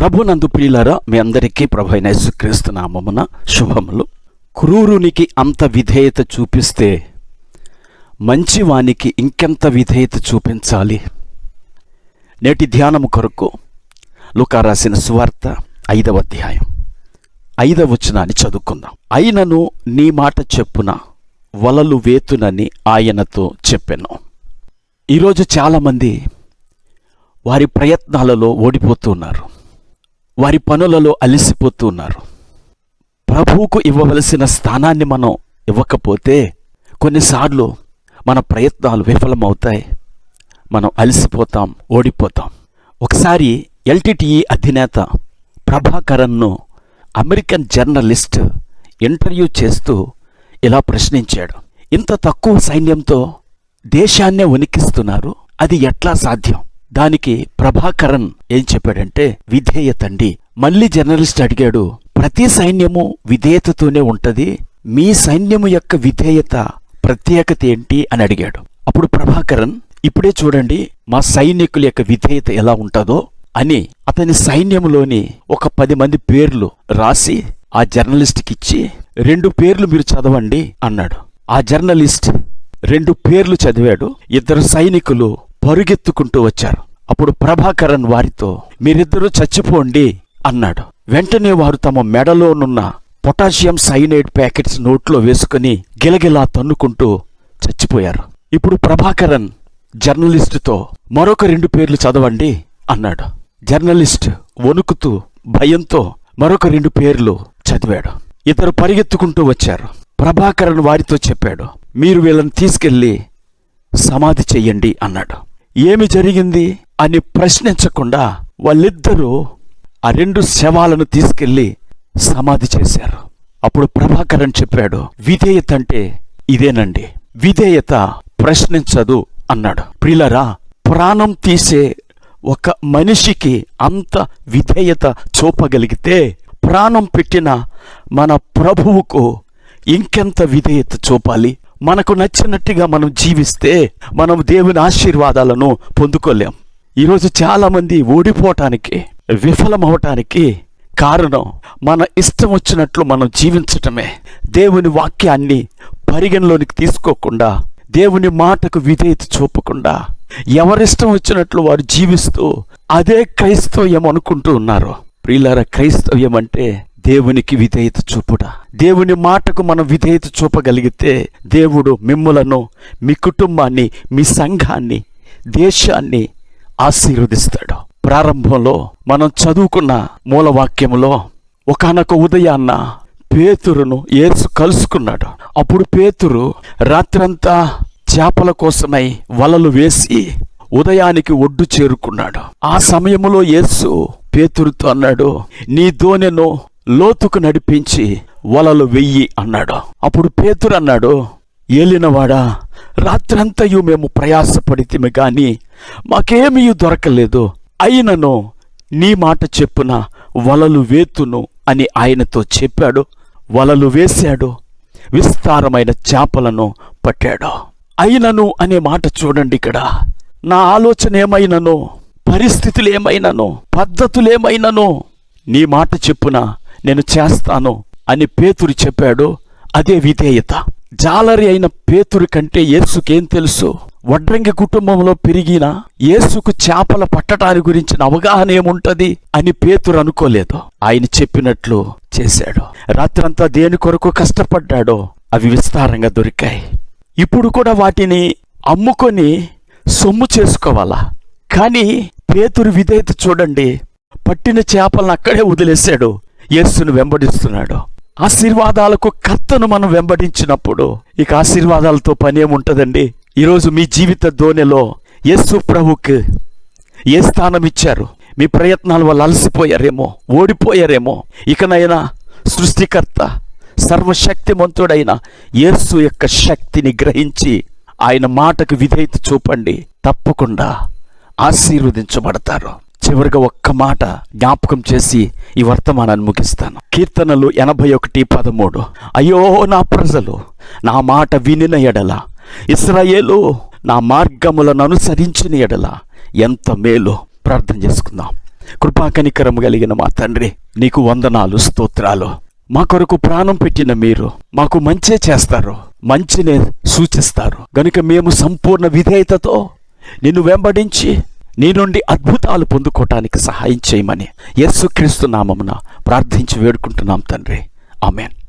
ప్రభునందు ప్రియులారా మీ అందరికీ ప్రభు అయిన యేసుక్రీస్తు నామమున శుభములు. క్రూరునికి అంత విధేయత చూపిస్తే మంచివానికి ఇంకెంత విధేయత చూపించాలి? నేటి ధ్యానము కొరకు లుకా రాసిన సువార్త ఐదవ అధ్యాయం. ఐదవ వచనాన్ని చదువుకుందాం. అయినను నీ మాట చెప్పున వలలు వేతునని ఆయనతో చెప్పాను. ఈరోజు చాలామంది వారి ప్రయత్నాలలో ఓడిపోతున్నారు వారి పనులలో అలసిపోతూ ఉన్నారు. ప్రభువుకు ఇవ్వవలసిన స్థానాన్ని మనం ఇవ్వకపోతే కొన్నిసార్లు మన ప్రయత్నాలు విఫలమవుతాయి. మనం అలసిపోతాం ఓడిపోతాం. ఒకసారి ఎల్టీటీఈ అధినేత ప్రభాకరన్ను అమెరికన్ జర్నలిస్ట్ ఇంటర్వ్యూ చేస్తూ ఇలా ప్రశ్నించాడు. ఇంత తక్కువ సైన్యంతో దేశాన్నే ఉనికిస్తున్నారు అది ఎట్లా సాధ్యం? దానికి ప్రభాకరన్ ఏం చెప్పాడంటే విధేయతండి మళ్ళీ జర్నలిస్ట్ అడిగాడు ప్రతి సైన్యము విధేయతతోనే ఉంటది మీ సైన్యము యొక్క విధేయత ప్రత్యేకత ఏంటి? అని అడిగాడు. అప్పుడు ప్రభాకరన్ ఇప్పుడే చూడండి మా సైనికుల యొక్క విధేయత ఎలా ఉంటుందో అని అతని సైన్యములోని ఒక పది మంది పేర్లు రాసి ఆ జర్నలిస్ట్కి ఇచ్చి రెండు పేర్లు మీరు చదవండి అన్నాడు. ఆ జర్నలిస్ట్ రెండు పేర్లు చదివాడు. ఇద్దరు సైనికులు పరుగెత్తుకుంటూ వచ్చారు. అప్పుడు ప్రభాకరన్ వారితో మీరిద్దరూ చచ్చిపోండి అన్నాడు. వెంటనే వారు తమ మెడలోనున్న పొటాషియం సైనైడ్ ప్యాకెట్స్ నోట్లో వేసుకుని గిలగిలా తన్నుకుంటూ చచ్చిపోయారు. ఇప్పుడు ప్రభాకరన్ జర్నలిస్టుతో మరొక రెండు పేర్లు చదవండి అన్నాడు. జర్నలిస్ట్ వణుకుతూ భయంతో మరొక రెండు పేర్లు చదివాడు. ఇద్దరు పరిగెత్తుకుంటూ వచ్చారు. ప్రభాకరన్ వారితో చెప్పాడు మీరు వీళ్ళని తీసుకెళ్ళి సమాధి చెయ్యండి అన్నాడు. ఏమి జరిగింది అని ప్రశ్నించకుండా వాళ్ళిద్దరూ ఆ రెండు శవాలను తీసుకెళ్ళి సమాధి చేశారు. అప్పుడు ప్రభాకరన్ చెప్పాడు విధేయత అంటే ఇదేనండి. విధేయత ప్రశ్నించదు అన్నాడు. ప్రిలరా ప్రాణం తీసే ఒక మనిషికి అంత విధేయత చూపగలిగితే ప్రాణం పెట్టిన మన ప్రభువుకు ఇంకెంత విధేయత చూపాలి? మనకు నచ్చినట్టుగా మనం జీవిస్తే మనం దేవుని ఆశీర్వాదాలను పొందుకోలేం. ఈరోజు చాలామంది ఓడిపోవటానికి విఫలమవటానికి కారణం మన ఇష్టం వచ్చినట్లు మనం జీవించటమే. దేవుని వాక్యాన్ని పరిగణలోనికి తీసుకోకుండా దేవుని మాటకు విధేయత చూపకుండా ఎవరిష్టం వచ్చినట్లు వారు జీవిస్తూ అదే క్రైస్తవ్యం అనుకుంటూ ఉన్నారు. ప్రియులార క్రైస్తవ్యం అంటే దేవునికి విధేయత చూపుట. దేవుని మాటకు మనం విధేయత చూపగలిగితే దేవుడు మిమ్ములను మీ కుటుంబాన్ని మీ సంఘాన్ని దేశాన్ని ఆశీర్వదిస్తాడు. ప్రారంభంలో మనం చదువుకున్న మూలవాక్యములో ఒకనొక ఉదయాన్న పేతురును ఏసు కలుసుకున్నాడు. అప్పుడు పేతురు రాత్రంతా చేపల కోసమై వలలు వేసి ఉదయానికి ఒడ్డు చేరుకున్నాడు. ఆ సమయంలో యేసు పేతురుతో అన్నాడు నీ దోనెను లోతుకు నడిపించి వలలు వెయ్యి అన్నాడు. అప్పుడు పేతురు అన్నాడు ఏలినవాడా రాత్రంతయు మేము ప్రయాసపడితిమి గాని మాకేమీ దొరకలేదు. అయినను నీ మాట చెప్పున వలలు వేతును అని ఆయనతో చెప్పాడు. వలలు వేశాడు విస్తారమైన చేపలను పట్టాడు. అయినను అనే మాట చూడండి ఇక్కడ. నా ఆలోచన ఏమైనను? పరిస్థితులు ఏమైనను పద్ధతులేమైనను? నీ మాట చెప్పున నేను చేస్తాను అని పేతురు చెప్పాడు. అదే విధేయత. జాలరి అయిన పేతురు కంటే యేసుకేం తెలుసు? వడ్రంగి కుటుంబంలో పెరిగిన యేసుకు చేపల పట్టటాని గురించిన అవగాహన ఏముంటది అని పేతురు అనుకోలేదు. ఆయన చెప్పినట్లు చేశాడు. రాత్రంతా దేని కొరకు కష్టపడ్డాడో అవి విస్తారంగా దొరికాయి. ఇప్పుడు కూడా వాటిని అమ్ముకొని సొమ్ము చేసుకోవాలా? కానీ పేతురు విధేయత చూడండి. పట్టిన చేపలను అక్కడే వదిలేశాడు. యేసును వెంబడిస్తున్నాడు. ఆశీర్వాదాలకు కర్తను మనం వెంబడించినప్పుడు ఇక ఆశీర్వాదాలతో పని ఏముంటుందండి? ఈరోజు మీ జీవిత ధోనిలో యేసు ప్రభుకి ఏ స్థానం ఇచ్చారు? మీ ప్రయత్నాల వల్ల అలసిపోయారేమో ఓడిపోయారేమో? ఇకనైనా సృష్టికర్త సర్వశక్తిమంతుడైన యేసు యొక్క శక్తిని గ్రహించి ఆయన మాటకు విధేయత చూపండి. తప్పకుండా ఆశీర్వదించబడతారు. చివరిగా ఒక్క మాట జ్ఞాపకం చేసి ఈ వర్తమానాన్ని ముగిస్తాను. కీర్తనలు ఎనభై ఒకటి పదమూడు. అయ్యో నా ప్రజలు నా మాట వినిన ఎడల. ఇస్రాయేలు నా మార్గములను అనుసరించిన ఎడల. ఎంత మేలు. ప్రార్థన చేసుకుందాం. కృపాకనికరము కలిగిన మా తండ్రి నీకు వందనాలు స్తోత్రాలు. మా కొరకు ప్రాణం పెట్టిన మీరు మాకు మంచే చేస్తారు మంచినే సూచిస్తారు. గనుక మేము సంపూర్ణ విధేయతతో నిన్ను వెంబడించి నీ నుండి అద్భుతాలు పొందుకోవటానికి సహాయం చేయమని యేసుక్రీస్తు నామమున ప్రార్థించి వేడుకుంటున్నాం తండ్రి. ఆమెన్.